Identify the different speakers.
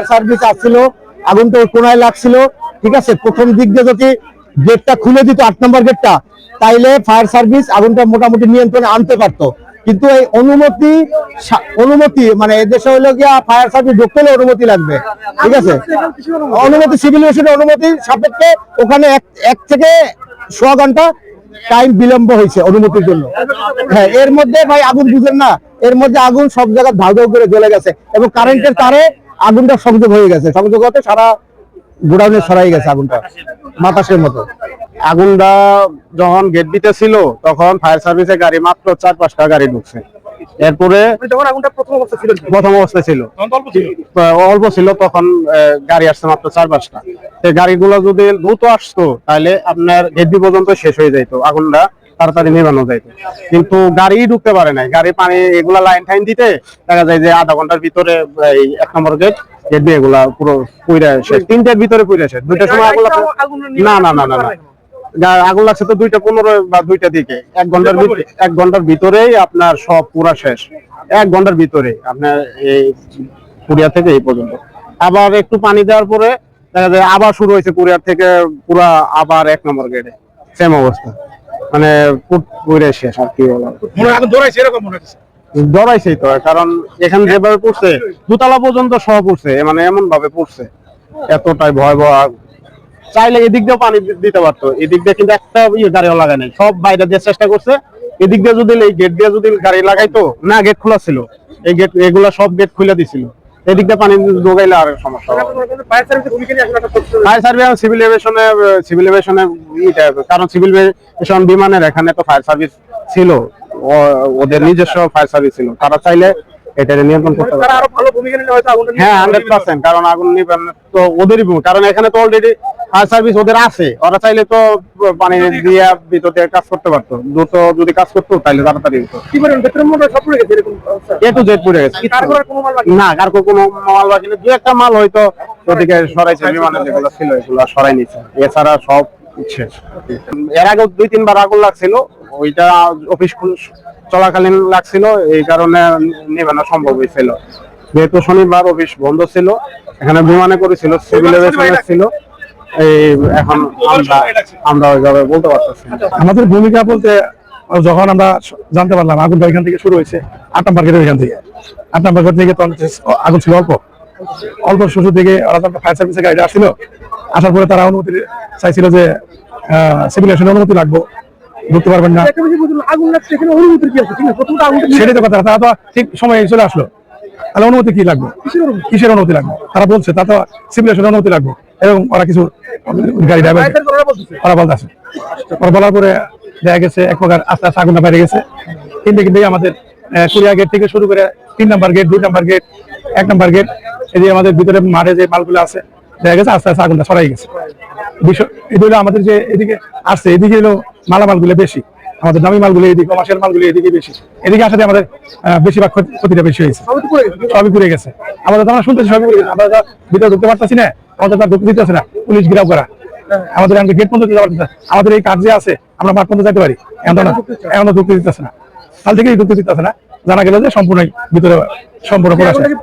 Speaker 1: Fire service আসছিল আগুনটা ওই কোনায় লাগছিল, ঠিক আছে? প্রথম দিক দিয়ে যদি গেটটা খুলে দিত, আট নম্বর গেটটা তাইলে ফায়ার সার্ভিস আগুনটা মোটামুটি নিয়ন্ত্রণে আনতে পারতো। কিন্তু এই অনুমতি অনুমতি মানে এদেশে হলো গিয়া ফায়ার সার্ভিস ঢুকতে হলে অনুমতি লাগবে, ঠিক আছে? অনুমতি সিভিল অনুমতি সাপেক্ষে ওখানে এক থেকে সোয়া ঘণ্টা টাইম বিলম্ব হয়েছে অনুমতির জন্য। হ্যাঁ এর মধ্যে ভাই আগুন বুঝেন না, এর মধ্যে আগুন সব জায়গায় ধাউ করে জ্বলে গেছে এবং কারেন্টের তারে আগুনটা সংযোগ হয়ে গেছে। সংযোগ হতে সারা গোডাউনে ছড়াই গেছে আগুনটা। বাতাসের মতো।
Speaker 2: আগুনটা যখন গেট দিতে ছিল তখন ফায়ার সার্ভিসের গাড়ি মাত্র চার পাঁচটা গাড়ি ঢুকছে। এরপরে
Speaker 3: আগুনটা প্রথম অবস্থা ছিল
Speaker 2: অবস্থায় ছিল।
Speaker 3: অল্প ছিল।
Speaker 2: আহ, অল্প ছিল তখন গাড়ি আসছে মাত্র চার পাঁচটা সেই গাড়িগুলো যদি দ্রুত আসতো তাহলে আপনার গেট পর্যন্ত শেষ হয়ে যাইতো। আগুনটা তাড়াতাড়ি নেভানো যাইতো কিন্তু গাড়ি ঢুকতে পারে নাই। গাড়ি পানি, এগুলা লাইন টাইন দিতে দেখা যায় যে আধা ঘণ্টার ভিতরে, এই এক নম্বর গেট গেট দিয়ে এগুলা পুরো পুইরা শেষ। তিনটার ভিতরে পুইরা শেষ। দুইটার সময় না না না না না। আগুন লাগছে তো দুইটা পনেরো বা দুইটা দিকে। এক ঘণ্টার ভিতরে এক ঘণ্টার ভিতরেই আপনার সব পুরা শেষ। এক ঘণ্টার ভিতরে আপনার এই কুরিয়া থেকে এই পর্যন্ত। আবার একটু পানি দেওয়ার পরে দেখা যায় আবার শুরু হয়েছে কুরিয়ার থেকে পুরা আবার এক নম্বর গেটে সেম অবস্থা। মানে পুট- পুরে শেষ আর কি বলার
Speaker 3: মনে আগুন ধরাইছে এরকম মনে হচ্ছে।
Speaker 2: ডরাইছেই তো কারণ এখানে যেভাবে পড়ছে দুতলা পর্যন্ত সহ পড়ছে মানে এমন ভাবে পড়ছে এতটাই ভয়াবহ। আগ- চাইলে এদিক দিয়েও পানি দিতে পারতো এদিক দিয়ে কিন্তু একটা ইয়ে গাড়িও লাগায় নাই সব বাইরে দিয়ে চেষ্টা করছে। এদিক দিয়ে যদি এই গেট দিয়ে যদি গাড়ি লাগাইতো না গেট খোলা ছিল এই গেট এগুলা সব গেট খুলে দিছিল। এদিক দিয়ে পানি ঢোকাইলে আর সমস্যা
Speaker 3: ফায়ার
Speaker 2: সার্ভিস সিভিল এভিয়েশনে সিভিল এভিয়েশনে কারণ সিভিল এভিয়েশন বিমানের এখানে তো ফায়ার সার্ভিস ছিল। ওদের নিজস্ব ফায়ার সার্ভিস ছিল। তারা চাইলে এটা নিয়ন্ত্রণ করতে পারে
Speaker 3: আরও ভালো ভূমিকা নিলে হয়তো আগুনটা
Speaker 2: হ্যাঁ হান্ড্রেড পার্সেন্ট কারণ আগুন নিবেন তো ওদেরই ভূমিকা। কারণ এখানে তো অলরেডি ফায়ার সার্ভিস ওদের আছে। ওরা চাইলে তো পানি দিয়ে ভিতর কাজ করতে পারতো। দ্রুত যদি কাজ করতো তাহলে তাড়াতাড়ি হতো।
Speaker 3: কি করেন ভেতরের মধ্যে সব পড়ে গেছে এরকম
Speaker 2: এ টু জেড পুড়ে গেছে।
Speaker 3: কার কোনো মাল বাকি
Speaker 2: না কার কোনো মাল বাকি নেই। দু একটা মাল হয়তো ওদিকে সরাইছে বিমানে যেগুলো ছিল এগুলো সরাই নিচ্ছে এছাড়া সব শেষ। এর আগে দুই তিনবার আগুন লাগছিল। ওইটা অফিস চলাকালীন লাগছিল এই কারণে নেবানো সম্ভব হয়েছিল। যেহেতু শনিবার অফিস বন্ধ ছিল এখানে বিমানে করেছিল সিভিল এভিয়েশন ছিল এই এখন আমরা আমরা ওইভাবে বলতে পারতেছি
Speaker 4: আমাদের ভূমিকা বলতে যখন আমরা জানতে পারলাম আগুনটা এখান থেকে শুরু হয়েছে আট নম্বর গেটের এখান থেকে। আট নম্বর গেট থেকে তখন আগুন ছিল অল্প। অল্প শুরু থেকে ওরা ফায়ার সার্ভিসের গাড়িটা আসছিল। আসার পরে তারা অনুমতি চাইছিল যে সিভিল অনুমতি লাগবো। ঢুকতে পারবেন না।
Speaker 3: আগুন লাগছে এখানে অনুমতির কি আছে?
Speaker 4: সেটাই তো কথা তারা তো ঠিক সময় চলে আসলো। তাহলে অনুমতি কি লাগবে?
Speaker 3: কিসের অনুমতি?
Speaker 4: লাগবে? তারা বলছে তা তো সিভিলেশন অনুমতি লাগবে। এবং ওরা কিছু গাড়ি ড্রাইভার
Speaker 3: ওরা বলতেছে।
Speaker 4: ওরা ওরা বলার পরে দেখা গেছে এক প্রকার আস্তে আস্তে আগুনটা বেড়ে গেছে। কিন্তু কিন্তু আমাদের কুড়িয়া গেট থেকে শুরু করে তিন নাম্বার গেট দুই নাম্বার গেট এক নাম্বার গেট এই যে আমাদের ভিতরে মাঠে যে মালগুলো আছে দেখা গেছে আস্তে আস্তে আগুনটা ছড়াই গেছে। বিষয় এটা হলো আমাদের যে এদিকে আসছে এদিকে হলো মালামালগুলো বেশি। আমাদের দামি মালগুলো এদিকে কমার্শিয়াল মালগুলো এদিকে বেশি। এদিকে আসাতে আমাদের বেশিরভাগ ক্ষতিটা বেশি হয়েছে।
Speaker 3: সবই পুড়ে গেছে
Speaker 4: আমাদের তো আমরা শুনতেছি সবই পুড়ে গেছে। আমরা ভিতরে ঢুকতে পারতেছি না আমাদের তার ঢুকতে দিতেছে না পুলিশ গিরাও করা। আমাদের আমরা গেট পর্যন্ত যেতে পারতেছি। আমাদের এই কাজ যে আছে আমরা মাঠ পর্যন্ত যেতে পারি। এমন তো না এখন ঢুকতে দিতেছে না। কাল থেকেই ঢুকতে দিতেছে না। জানা গেল যে সম্পূর্ণ ভিতরে সম্পূর্ণ পড়ে আছে।
Speaker 3: আগুনটা কি